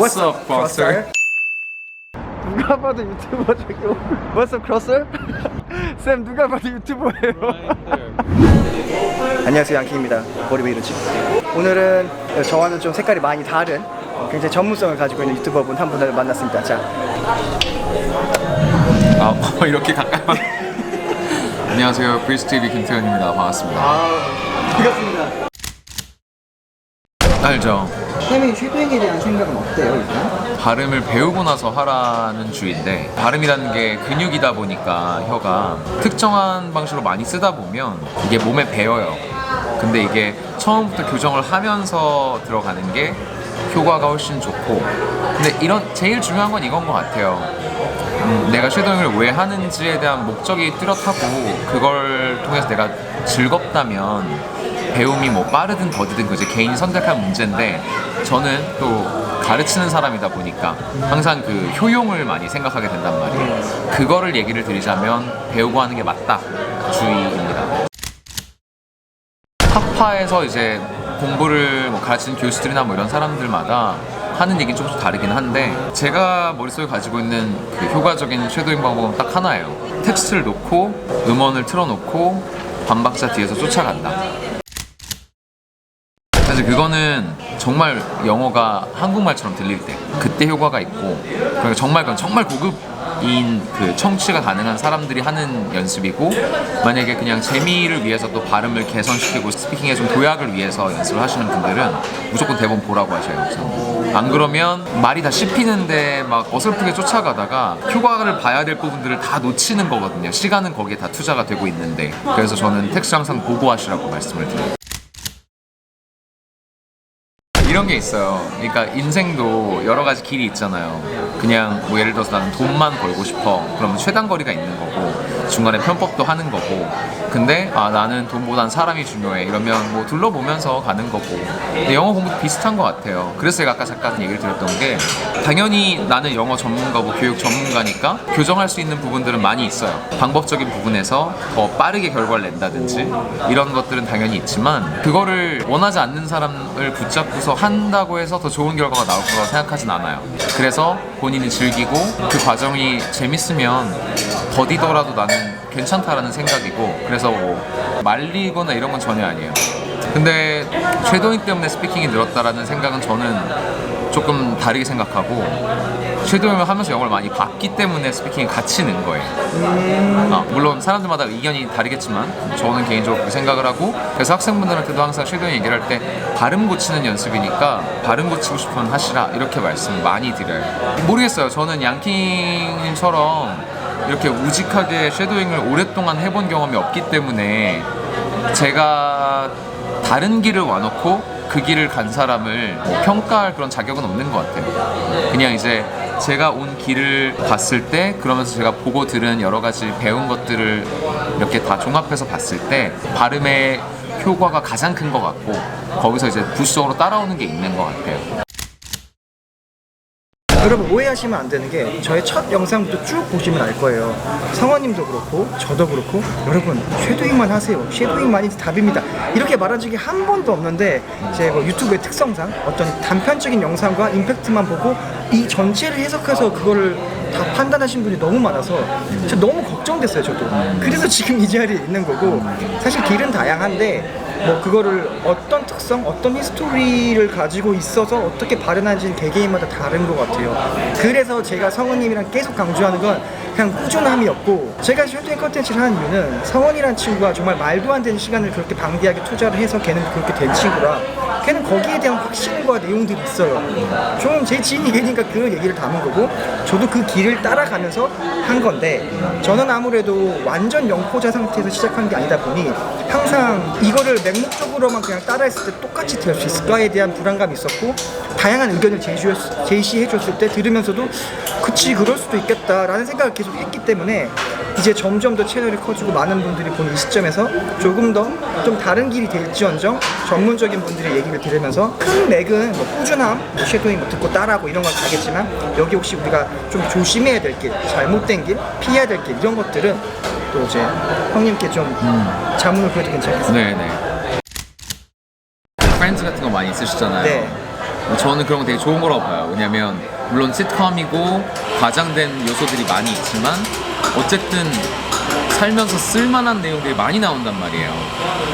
What's up, Crosser? 누가 봐도 유튜버 저거 What's up, Crosser? 쌤 누가 봐도 유튜버예요 안녕하세요 양키입니다 보리베이로치 오늘은 저와는 좀 색깔이 많이 다른 굉장히 전문성을 가지고 있는 유튜버분 한 분을 만났습니다 자 아, 이렇게 가까이. 안녕하세요, 브리스티비 김태현입니다. 반갑습니다. 반갑습니다 알죠? 쌤의 쉐도잉에 대한 생각은 어때요 일단? 발음을 배우고 나서 하라는 주의인데 발음이라는 게 근육이다 보니까 혀가 특정한 방식으로 많이 쓰다 보면 이게 몸에 배어요. 근데 이게 처음부터 교정을 하면서 들어가는 게 효과가 훨씬 좋고 근데 이런 제일 중요한 건 이건 것 같아요. 음, 내가 쉐도잉을 왜 하는지에 대한 목적이 뚜렷하고 그걸 통해서 내가 즐겁다면 배움이 뭐 빠르든 더디든 그제 개인이 선택할 문제인데 저는 또 가르치는 사람이다 보니까 항상 그 효용을 많이 생각하게 된단 말이에요. 그거를 얘기를 드리자면 배우고 하는 게 맞다 주의입니다. 학파에서 이제 공부를 뭐 가르치는 교수들이나 뭐 이런 사람들마다 하는 얘기는 조금씩 다르긴 한데 제가 머릿속에 가지고 있는 그 효과적인 쉐도잉 방법은 딱 하나예요. 텍스트를 놓고 음원을 틀어놓고 반박자 뒤에서 쫓아간다. 사실 그거는 정말 영어가 한국말처럼 들릴 때 그때 효과가 있고 그러니까 정말 그건 정말 고급인 그 청취가 가능한 사람들이 하는 연습이고 만약에 그냥 재미를 위해서 또 발음을 개선시키고 스피킹에 좀 도약을 위해서 연습을 하시는 분들은 무조건 대본 보라고 하셔요. 우선. 안 그러면 말이 다 씹히는데 막 어설프게 쫓아가다가 효과를 봐야 될 부분들을 다 놓치는 거거든요. 시간은 거기에 다 투자가 되고 있는데 그래서 저는 텍스트 항상 보고 하시라고 말씀을 드려요. 이런 게 있어요. 그러니까 인생도 여러 가지 길이 있잖아요. 그냥 뭐 예를 들어서 나는 돈만 벌고 싶어. 그러면 최단 거리가 있는 거고 중간에 편법도 하는 거고. 근데 아 나는 돈보단 사람이 중요해. 이러면 뭐 둘러보면서 가는 거고. 근데 영어 공부도 비슷한 것 같아요. 그래서 제가 아까 잠깐 얘기를 드렸던 게 당연히 나는 영어 전문가고 교육 전문가니까 교정할 수 있는 부분들은 많이 있어요. 방법적인 부분에서 더 빠르게 결과를 낸다든지 이런 것들은 당연히 있지만 그거를 원하지 않는 사람을 붙잡고서 한다고 해서 더 좋은 결과가 나올 거라고 생각하진 않아요. 그래서 본인이 즐기고 그 과정이 재밌으면 더디더라도 나는 괜찮다라는 생각이고 그래서 뭐 말리거나 이런 건 전혀 아니에요. 근데 쉐도잉 때문에 스피킹이 늘었다라는 생각은 저는 조금 다르게 생각하고 쉐도잉을 하면서 영어를 많이 봤기 때문에 스피킹이 같이 는 거예요. 아, 물론 사람들마다 의견이 다르겠지만 저는 개인적으로 그렇게 생각을 하고 그래서 학생분들한테도 항상 쉐도잉 얘기를 할 때 발음 고치는 연습이니까 발음 고치고 싶으면 하시라 이렇게 말씀 많이 드려요. 모르겠어요. 저는 양킹님처럼 이렇게 우직하게 쉐도잉을 오랫동안 해본 경험이 없기 때문에 제가 다른 길을 와놓고 그 길을 간 사람을 뭐 평가할 그런 자격은 없는 것 같아요. 그냥 이제 제가 온 길을 봤을 때 그러면서 제가 보고 들은 여러 가지 배운 것들을 이렇게 다 종합해서 봤을 때 발음의 효과가 가장 큰 것 같고 거기서 이제 부수적으로 따라오는 게 있는 것 같아요. 여러분 오해하시면 안 되는 게 저의 첫 영상부터 쭉 보시면 알 거예요. 성원님도 그렇고 저도 그렇고 여러분 쉐도잉만 하세요. 쉐도잉만이 답입니다. 이렇게 말한 적이 한 번도 없는데 제 뭐 유튜브의 특성상 어떤 단편적인 영상과 임팩트만 보고 이 전체를 해석해서 그거를 다 판단하신 분이 너무 많아서 저 너무 걱정됐어요 저도. 그래서 지금 이 자리에 있는 거고 사실 길은 다양한데 뭐 그거를 어떤 특성, 어떤 히스토리를 가지고 있어서 어떻게 발현하는지는 개개인마다 다른 것 같아요. 그래서 제가 성우님이랑 계속 강조하는 건 그냥 꾸준함이었고 제가 슈팅 컨텐츠를 하는 이유는 성원이라는 친구가 정말 말도 안 되는 시간을 그렇게 방대하게 투자를 해서 걔는 그렇게 된 친구라 걔는 거기에 대한 확신과 내용들이 있어요. 저는 제 지인이 걔니까 그 얘기를 담은 거고 저도 그 길을 따라가면서 한 건데 저는 아무래도 완전 영포자 상태에서 시작한 게 아니다 보니 항상 이거를 맹목적으로만 그냥 따라했을 때 똑같이 될수 있을까에 대한 불안감이 있었고 다양한 의견을 제시했- 제시해줬을 때 들으면서도 그치 그럴 수도 있겠다라는 생각을 계속 했기 때문에 이제 점점 더 채널이 커지고 많은 분들이 보는 이 시점에서 조금 더 좀 다른 길이 될지언정 전문적인 분들의 얘기를 들으면서 큰 맥은 뭐 꾸준함, 뭐 쉐도잉 뭐 듣고 따라하고 이런 건 가겠지만 여기 혹시 우리가 좀 조심해야 될 길, 잘못된 길, 피해야 될 길 이런 것들은 또 이제 형님께 좀 자문을 구해도 괜찮겠어요? 네네. 프렌즈 같은 거 많이 쓰시잖아요. 네. 저는 그런 거 되게 좋은 거라고 봐요. 왜냐면 물론 시트콤이고 과장된 요소들이 많이 있지만 어쨌든 살면서 쓸만한 내용들이 많이 나온단 말이에요.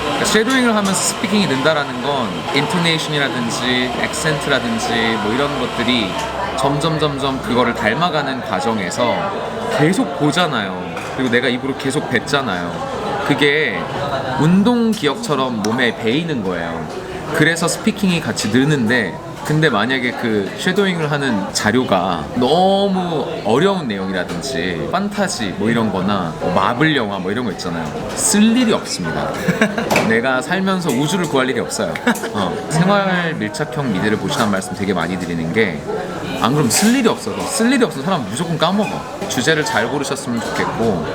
그러니까 쉐도잉을 하면서 스피킹이 는다라는 건 인토네이션이라든지 액센트라든지 뭐 이런 것들이 점점 점점 그거를 닮아가는 과정에서 계속 보잖아요. 그리고 내가 입으로 계속 뱉잖아요. 그게 운동 기억처럼 몸에 배이는 거예요. 그래서 스피킹이 같이 느는데 근데 만약에 그 쉐도잉을 하는 자료가 너무 어려운 내용이라든지 판타지 뭐 이런 거나 뭐 마블 영화 뭐 이런 거 있잖아요. 쓸 일이 없습니다. 내가 살면서 우주를 구할 일이 없어요. 어, 생활 밀착형 미드를 보시란 말씀 되게 많이 드리는 게 안 그럼 쓸 일이 없어서 쓸 일이 없어서 사람 무조건 까먹어. 주제를 잘 고르셨으면 좋겠고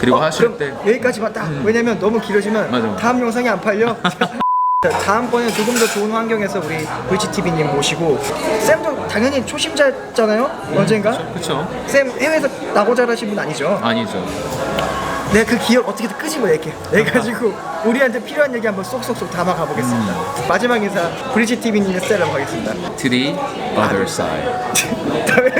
그리고 하실 그럼 때 여기까지만 딱 왜냐면 너무 길어지면 맞아. 다음 영상이 안 팔려 자, 다음번에 조금 더 좋은 환경에서 우리 VGTV님 모시고 쌤도 당연히 초심자잖아요? 언젠가? 그쵸? 쌤 해외에서 나고 자라신 분 아니죠? 아니죠. 내가 그 기억 어떻게든 끄집어낼게 내가지고 우리한테 필요한 얘기 한번 쏙쏙쏙 담아가 보겠습니다. 마지막 인사 VGTV님의 스타일로 가겠습니다. To the other side.